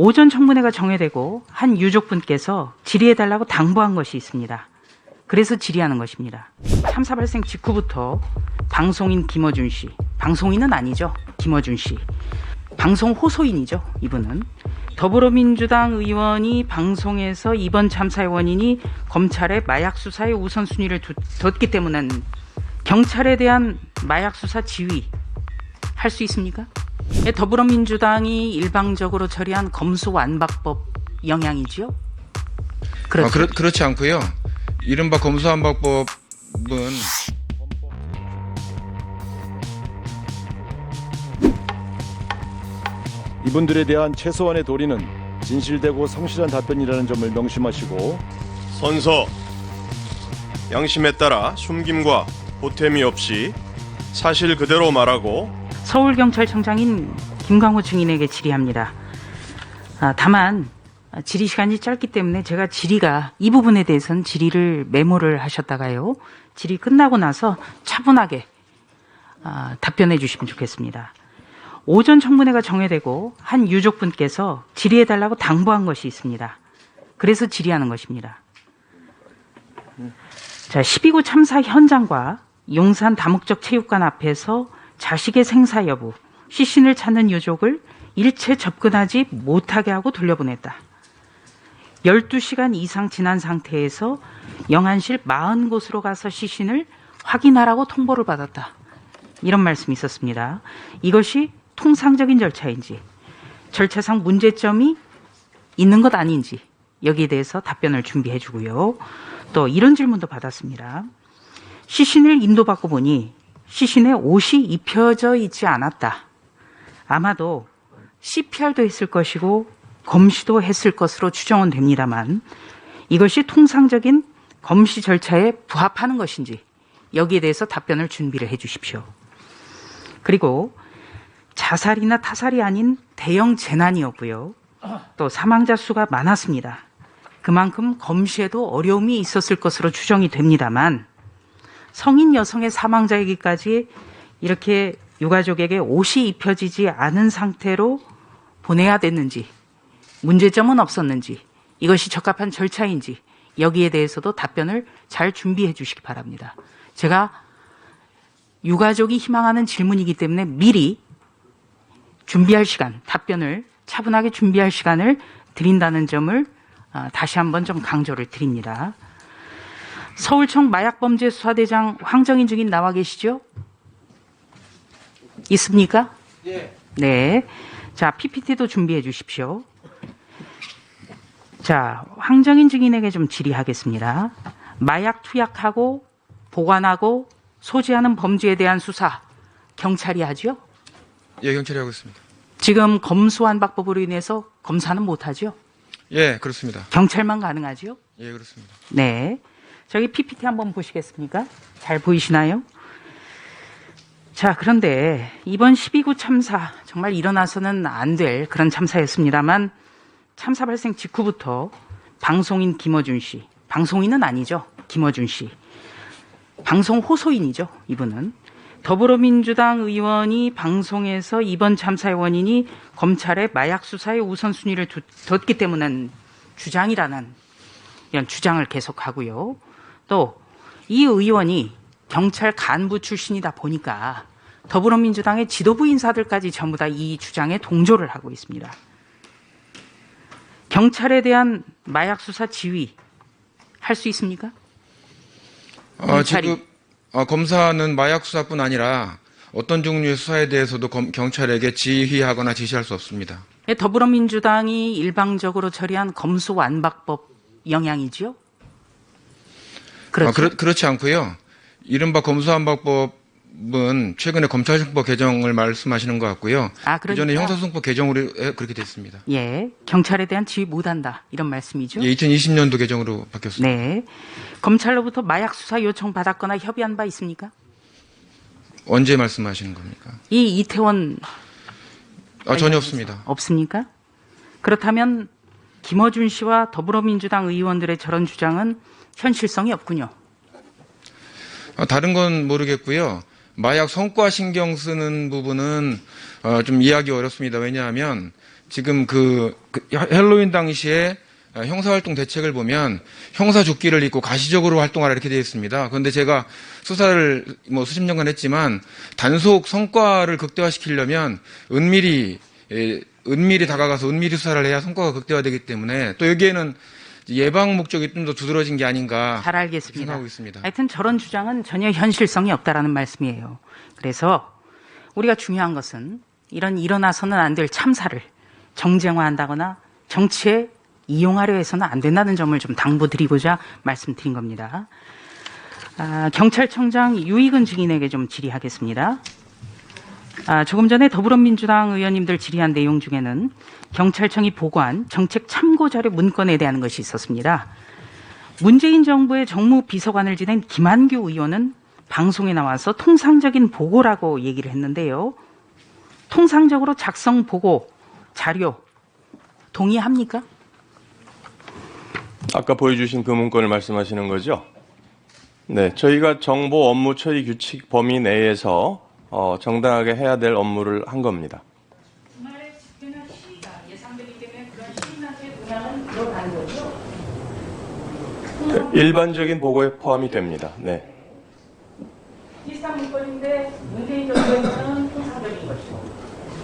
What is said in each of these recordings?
오전 청문회가 정회되고 한 유족분께서 질의해달라고 당부한 것이 있습니다. 그래서 질의하는 것입니다. 참사 발생 직후부터 방송인 김어준 씨, 방송인은 아니죠. 김어준 씨. 방송 호소인이죠. 이분은. 더불어민주당 의원이 방송에서 이번 참사의 원인이 검찰의 마약 수사의 우선순위를 두- 뒀기 때문에 경찰에 대한 마약 수사 지휘 할 수 있습니까? 예, 더불어민주당이 일방적으로 처리한 검수완박법 영향이지요? 그렇죠. 아, 그렇, 그렇지 않고요. 이른바 검수완박법은 이분들에 대한 최소한의 도리는 진실되고 성실한 답변이라는 점을 명심하시고 선서 양심에 따라 숨김과 보탬이 없이 사실 그대로 말하고 서울경찰청장인 김광호 증인에게 질의합니다. 아, 다만 아, 질의 시간이 짧기 때문에 제가 질의가 이 부분에 대해서는 질의를 메모를 하셨다가요. 질의 끝나고 나서 차분하게 아, 답변해 주시면 좋겠습니다. 오전 청문회가 정회되고 한 유족분께서 질의해 달라고 당부한 것이 있습니다. 그래서 질의하는 것입니다. 자, 12구 참사 현장과 용산 다목적 체육관 앞에서 자식의 생사 여부, 시신을 찾는 유족을 일체 접근하지 못하게 하고 돌려보냈다. 12시간 이상 지난 상태에서 영안실 40곳으로 가서 시신을 확인하라고 통보를 받았다. 이런 말씀이 있었습니다. 이것이 통상적인 절차인지, 절차상 문제점이 있는 것 아닌지, 여기에 대해서 답변을 준비해 주고요. 또 이런 질문도 받았습니다. 시신을 인도받고 보니 시신에 옷이 입혀져 있지 않았다. 아마도 CPR도 했을 것이고 검시도 했을 것으로 추정은 됩니다만 이것이 통상적인 검시 절차에 부합하는 것인지 여기에 대해서 답변을 준비를 해 주십시오. 그리고 자살이나 타살이 아닌 대형 재난이었고요. 또 사망자 수가 많았습니다. 그만큼 검시에도 어려움이 있었을 것으로 추정이 됩니다만 성인 여성의 사망자이기까지 이렇게 유가족에게 옷이 입혀지지 않은 상태로 보내야 됐는지 문제점은 없었는지 이것이 적합한 절차인지 여기에 대해서도 답변을 잘 준비해 주시기 바랍니다. 제가 유가족이 희망하는 질문이기 때문에 미리 준비할 시간, 답변을 차분하게 준비할 시간을 드린다는 점을 아, 다시 한번 좀 강조를 드립니다. 서울청 마약범죄 수사대장 황정인 증인 나와 계시죠? 있습니까? 네. 자, PPT도 준비해 주십시오. 자, 황정인 증인에게 좀 질의하겠습니다. 마약 투약하고 보관하고 소지하는 범죄에 대한 수사 경찰이 하죠? 예 경찰이 하고 있습니다. 지금 검수완박법으로 인해서 검사는 못 하죠? 예 그렇습니다. 경찰만 가능하죠? 예 그렇습니다. 네. 저기 PPT 한번 보시겠습니까? 잘 보이시나요? 자, 그런데 이번 12구 참사 정말 일어나서는 안 될 그런 참사였습니다만 참사 발생 직후부터 방송인 김어준 씨, 방송인은 아니죠. 김어준 씨. 방송 호소인이죠. 이분은. 더불어민주당 의원이 방송에서 이번 참사의 원인이 검찰의 마약 수사의 우선순위를 두- 뒀기 때문에 주장이라는 이런 주장을 계속하고요. 또 이 의원이 경찰 간부 출신이다 보니까 더불어민주당의 지도부 인사들까지 전부 다 이 주장에 동조를 하고 있습니다. 경찰에 대한 마약 수사 지휘 할 수 있습니까? 어, 검찰이- 지금 어, 검사는 마약 수사뿐 아니라 어떤 종류의 수사에 대해서도 검- 경찰에게 지휘하거나 지시할 수 없습니다. 예, 더불어민주당이 일방적으로 처리한 검수완박법 영향이지요? 그렇죠. 어, 그렇, 그렇지 않고요. 이른바 검수완박법은 최근에 검찰청법 개정을 말씀하시는 것 같고요. 아, 그러니까- 이전에 형사소송법 개정으로 에, 그렇게 됐습니다. 예, 경찰에 대한 지휘 못한다 이런 말씀이죠? 예, 2020년도 개정으로 바뀌었습니다. 네. 검찰로부터 마약 수사 요청 받았거나 협의한 바 있습니까? 언제 말씀하시는 겁니까? 이 이태원 아, 전혀 없습니다. 없습니까? 그렇다면 김어준 씨와 더불어민주당 의원들의 저런 주장은 현실성이 없군요. 어, 다른 건 모르겠고요. 마약 성과 신경 쓰는 부분은 어, 좀 이해하기 어렵습니다. 왜냐하면 지금 그, 그 헬로윈 당시에 어, 형사활동 대책을 보면 형사 조끼를 입고 가시적으로 활동하라 이렇게 되어 있습니다. 그런데 제가 수사를 뭐 수십 년간 했지만 단속 성과를 극대화시키려면 은밀히 예, 은밀히 다가가서 은밀히 수사를 해야 성과가 극대화되기 때문에 또 여기에는 예방 목적이 좀 더 두드러진 게 아닌가 잘 알겠습니다. 생각하고 있습니다. 하여튼 저런 주장은 전혀 현실성이 없다라는 말씀이에요. 그래서 우리가 중요한 것은 이런 일어나서는 안 될 참사를 정쟁화한다거나 정치에 이용하려 해서는 안 된다는 점을 좀 당부드리고자 말씀드린 겁니다. 아, 경찰청장 유익은 증인에게 좀 질의하겠습니다. 아, 조금 전에 더불어민주당 의원님들 질의한 내용 중에는 경찰청이 보고한 정책 참고 자료 문건에 대한 것이 있었습니다. 문재인 정부의 정무 비서관을 지낸 김한규 의원은 방송에 나와서 통상적인 보고라고 얘기를 했는데요. 통상적으로 작성 보고 자료 동의합니까? 아까 보여주신 그 문건을 말씀하시는 거죠? 네, 저희가 정보 업무 처리 규칙 범위 내에서 어, 정당하게 해야 될 업무를 한 겁니다. 거죠. 일반적인 보고에 포함이 됩니다. 네. 비슷한 문건인데 문재인 정부에서는 통상적인 것이고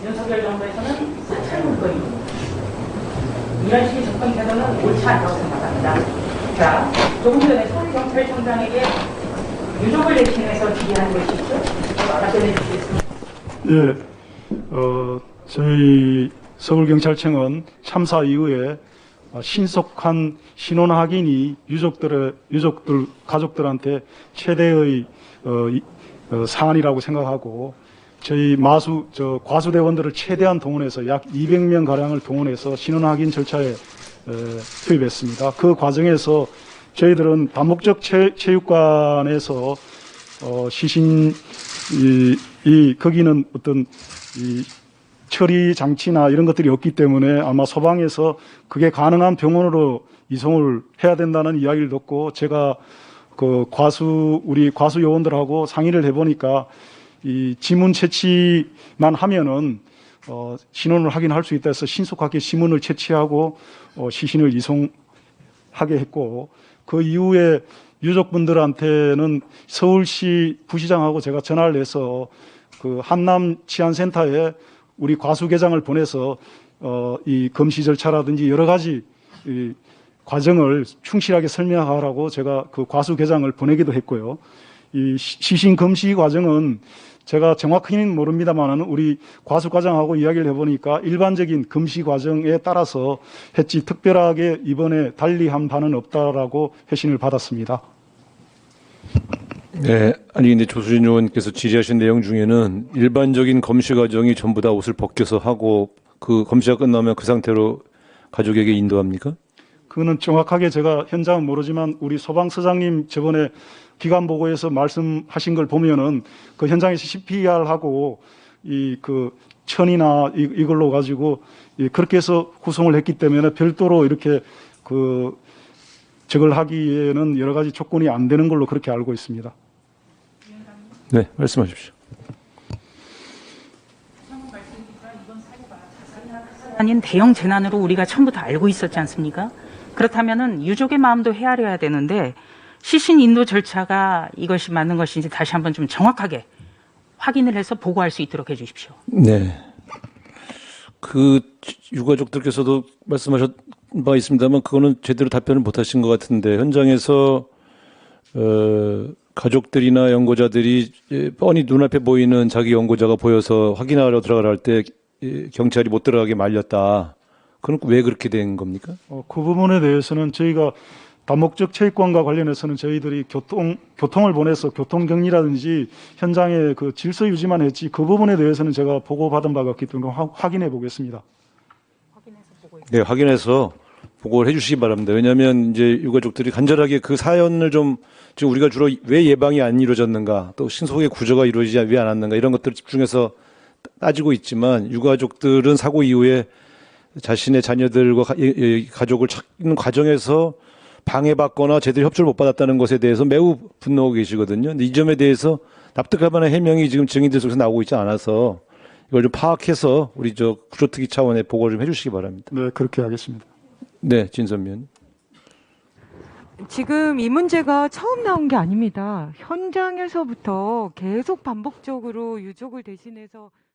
윤석열 정부에서는 사찰 문건이고 이런 식의 접근 태도는 옳지 않다고 생각합니다. 자, 조금 전에 서울경찰청장에게 유족을 대신해서 질의한 것이 있죠? 예, 어, 저희 서울경찰청은 참사 이후에 어, 신속한 신원 확인이 유족들의 유족들 가족들한테 최대의 어, 이- 어, 사안이라고 생각하고 저희 마수 저 과수대원들을 최대한 동원해서 약 200명 가량을 동원해서 신원 확인 절차에 에, 투입했습니다. 그 과정에서 저희들은 다목적 체, 체육관에서 어, 시신 이, 이 거기는 어떤 이 처리 장치나 이런 것들이 없기 때문에 아마 소방에서 그게 가능한 병원으로 이송을 해야 된다는 이야기를 듣고 제가 그 과수 우리 과수 요원들하고 상의를 해보니까 이 지문 채취만 하면은 어, 신원을 확인할 수 있다 해서 신속하게 지문을 채취하고 어, 시신을 이송하게 했고 그 이후에 유족분들한테는 서울시 부시장하고 제가 전화를 해서 그 한남 치안센터에 우리 과수계장을 보내서 어, 이 검시 절차라든지 여러 가지 이 과정을 충실하게 설명하라고 제가 그 과수계장을 보내기도 했고요. 이 시- 시신 검시 과정은 제가 정확히는 모릅니다만은 우리 과수과장하고 이야기를 해보니까 일반적인 검시 과정에 따라서 했지 특별하게 이번에 달리한 바는 없다라고 회신을 받았습니다. 네, 아니 근데 조수진 의원께서 질의하신 내용 중에는 일반적인 검시 과정이 전부 다 옷을 벗겨서 하고 그 검시가 끝나면 그 상태로 가족에게 인도합니까? 그거는 정확하게 제가 현장은 모르지만 우리 소방서장님 저번에 기관 보고에서 말씀하신 걸 보면은 그 현장에서 CPR하고 이 그 천이나 이, 이걸로 가지고 이 그렇게 해서 구성을 했기 때문에 별도로 이렇게 그 저걸 하기에는 여러 가지 조건이 안 되는 걸로 그렇게 알고 있습니다. 네, 말씀하십시오. 아닌 대형 재난으로 우리가 처음부터 알고 있었지 않습니까? 그렇다면은 유족의 마음도 헤아려야 되는데 시신 인도 절차가 이것이 맞는 것인지 다시 한번 좀 정확하게 확인을 해서 보고할 수 있도록 해 주십시오. 네. 그 유가족들께서도 말씀하셨 바 있습니다만 그거는 제대로 답변을 못 하신 것 같은데 현장에서 어, 가족들이나 연고자들이 예, 뻔히 눈앞에 보이는 자기 연고자가 보여서 확인하러 할때 경찰이 못 들어가게 말렸다. 그건 왜 그렇게 된 겁니까? 어, 그 부분에 대해서는 저희가 다목적 체육관과 관련해서는 저희들이 교통 교통을 보내서 교통 격리라든지 현장의 그 질서 유지만 했지 그 부분에 대해서는 제가 보고 받은 바가 없기 때문에 화- 확인해 보겠습니다. 네, 확인해서 보고를 해주시기 바랍니다. 왜냐하면 이제 유가족들이 간절하게 그 사연을 좀 지금 우리가 주로 왜 예방이 안 이루어졌는가, 또 신속의 구조가 이루어지지 왜 않았는가 이런 것들을 집중해서 따지고 있지만 유가족들은 사고 이후에 자신의 자녀들과 가, 이- 이 가족을 찾는 과정에서 방해받거나 제대로 협조를 못 받았다는 것에 대해서 매우 분노하고 계시거든요. 근데 이 점에 대해서 납득할 만한 해명이 지금 증인들 속에서 나오고 있지 않아서 이걸 좀 파악해서 우리 저 구조특위 차원의 보고를 좀 해주시기 바랍니다. 네, 그렇게 하겠습니다. 네, 진선미원. 지금 이 문제가 처음 나온 게 아닙니다. 현장에서부터 계속 반복적으로 유족을 대신해서